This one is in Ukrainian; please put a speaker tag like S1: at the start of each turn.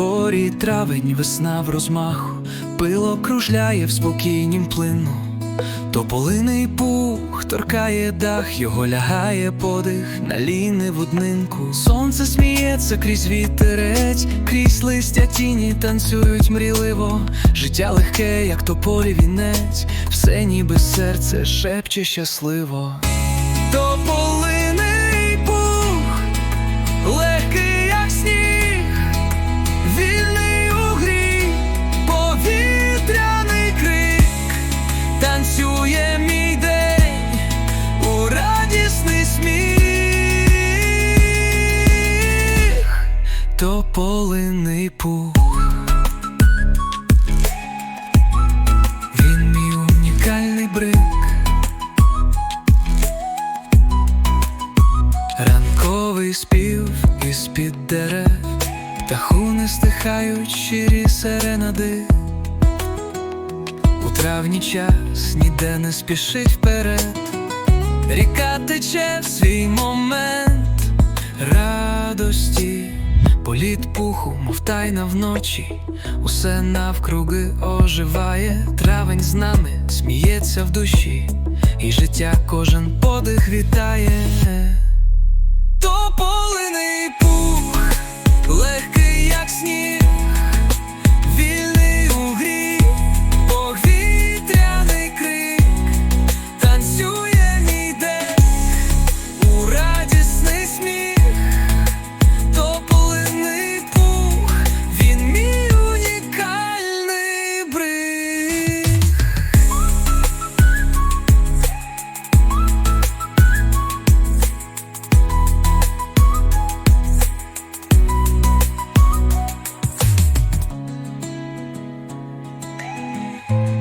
S1: дворі травень, весна в розмаху, пило кружляє в спокійнім плину. Тополиний пух торкає дах, його лягає подих на ліни воднинку. Сонце сміється крізь вітерець, крізь листя тіні танцюють мрійливо. Життя легке, як тополі вінець, все ніби серце шепче щасливо. Тополиний танцює мій день у радісний сміх, тополиний пух. Він мій унікальний брик. Ранковий спів із-під дерев, птаху не стихають щирі серенади. Травні час ніде не спішить вперед, ріка тече в свій момент. Радості, політ пуху, мов тайна вночі, усе навкруги оживає, травень з нами сміється в душі, і життя кожен подих вітає. Bye.